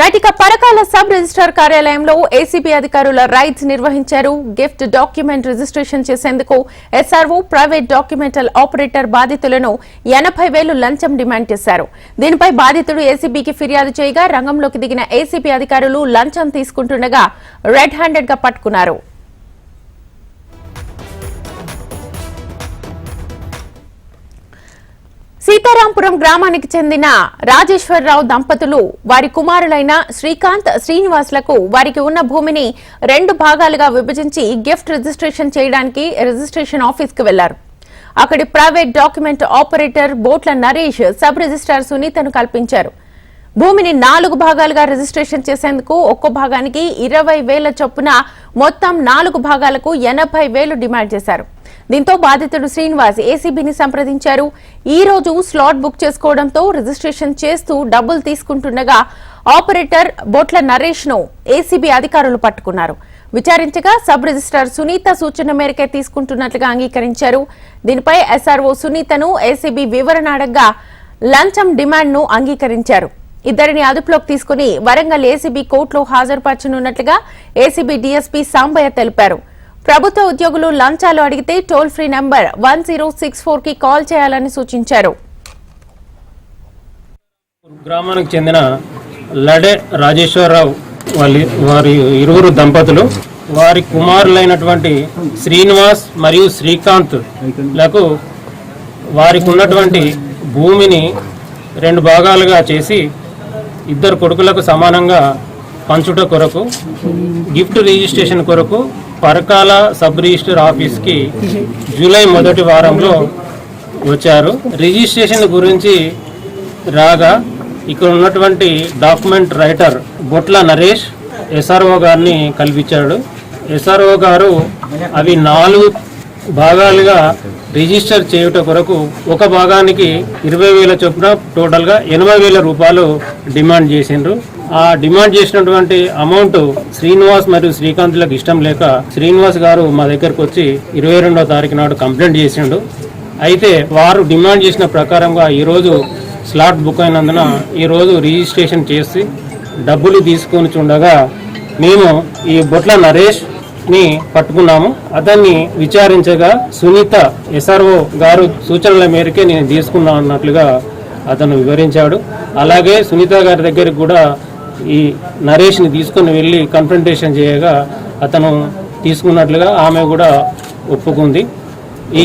Right ఇక Parakala sub registrar కార్యాలయంలో ACB అధికారుల రైడ్స్ నిర్వహించారు. గిఫ్ట్ డాక్యుమెంట్ రిజిస్ట్రేషన్ చేసేందుకు ఎస్ఆర్ఓ ప్రైవేట్ డాక్యుమెంటల్ ఆపరేటర్ బాధితులను ఎనభై వేలు లంచం డిమాండ్ చేశారు. దీనిపై బాధితుడు ఏసీబీకి ఫిర్యాదు చేయగా రంగంలోకి దిగిన ఏసీబీ అధికారులు లంచం తీసుకుంటుండగా రెడ్ హ్యాండెడ్గా పట్టుకున్నారు. సీతారాంపురం గ్రామానికి చెందిన రాజేశ్వరరావు దంపతులు వారి కుమారులైన శ్రీకాంత్ శ్రీనివాసులకు వారికి ఉన్న భూమిని రెండు భాగాలుగా విభజించి గిఫ్ట్ రిజిస్ట్రేషన్ చేయడానికి రిజిస్ట్రేషన్ ఆఫీస్కు వెళ్ళారు. అక్కడి private document operator Botla Naresh sub registrar సునీతను కల్పించారు. భూమిని నాలుగు భాగాలుగా రిజిస్ట్రేషన్ చేసేందుకు ఒక్కో భాగానికి ఇరవై వేల చొప్పున మొత్తం నాలుగు భాగాలకు ఎనభై వేలు డిమాండ్ చేశారు. దీంతో బాధితుడు శ్రీనివాస్ ఏసీబీని సంప్రదించారు. ఈ రోజు స్లాట్ బుక్ చేసుకోవడంతో రిజిస్ట్రేషన్ చేస్తూ డబ్బులు తీసుకుంటుండగా ఆపరేటర్ బొట్ల నరేష్ను ఏసీబీ అధికారులు పట్టుకున్నారు. విచారించగా సబ్ రిజిస్ట్రార్ సునీత సూచన మేరకే తీసుకుంటున్నట్లుగా అంగీకరించారు. దీనిపై ఎస్ఆర్ఓ సునీతను ఏసీబీ వివరణ అడగ్గా లంచం డిమాండ్ను అంగీకరించారు. ఇద్దరిని అదుపులోకి తీసుకుని వరంగల్ ఏసీబీ కోర్టులో హాజరుపరచనున్నట్లుగా ఏసీబీ డీఎస్పీ సాంబయ్య తెలిపారు. ప్రభుత్వ ఉద్యోగులు లంచాలు అడిగితే toll free number one zero six ఫోర్కి కాల్ చేయాలని సూచించారు. గ్రామానికి చెందిన లడే రాజేశ్వరరావు వాళ్ళ వారి ఇరువురు దంపతులు వారి కుమారులైనటువంటి శ్రీనివాస్ మరియు శ్రీకాంత్లకు వారికి ఉన్నటువంటి భూమిని రెండు భాగాలుగా చేసి ఇద్దరు కొడుకులకు సమానంగా పంచుట కొరకు గిఫ్ట్ రిజిస్ట్రేషన్ కొరకు పరకాల సబ్ రిజిస్టర్ ఆఫీస్కి జూలై మొదటి వారంలో వచ్చారు. రిజిస్ట్రేషన్ గురించి రాగా ఇక్కడ ఉన్నటువంటి document writer Botla Naresh SRO గారిని కల్పించాడు. ఎస్ఆర్ఓ గారు అవి నాలుగు భాగాలుగా రిజిస్టర్ చేయుట కొరకు ఒక భాగానికి ఇరవై వేల చొప్పున టోటల్గా ఎనభై వేల రూపాయలు డిమాండ్ చేసిండ్రు. ఆ డిమాండ్ చేసినటువంటి అమౌంట్ శ్రీనివాస్ మరియు శ్రీకాంత్లకు ఇష్టం లేక శ్రీనివాస్ గారు మా దగ్గరకు వచ్చి ఇరవై రెండవ తారీఖు నాడు కంప్లైంట్ చేసిండు. అయితే వారు డిమాండ్ చేసిన ప్రకారంగా ఈరోజు స్లాట్ బుక్ అయినందున ఈరోజు రిజిస్ట్రేషన్ చేసి డబ్బులు తీసుకొని చూడగా మేము ఈ బొట్ల నరేష్ని పట్టుకున్నాము. అతన్ని విచారించగా సునీత ఎస్ఆర్ఓ గారు సూచనల మేరకే నేను తీసుకున్నా అన్నట్లుగా అతను వివరించాడు. అలాగే సునీత గారి దగ్గరికి కూడా ఈ నరేష్ని తీసుకొని వెళ్ళి కన్ఫrontation చేయగా అతను తీసుకున్నట్లుగా ఆమె కూడా ఒప్పుకుంది. ఈ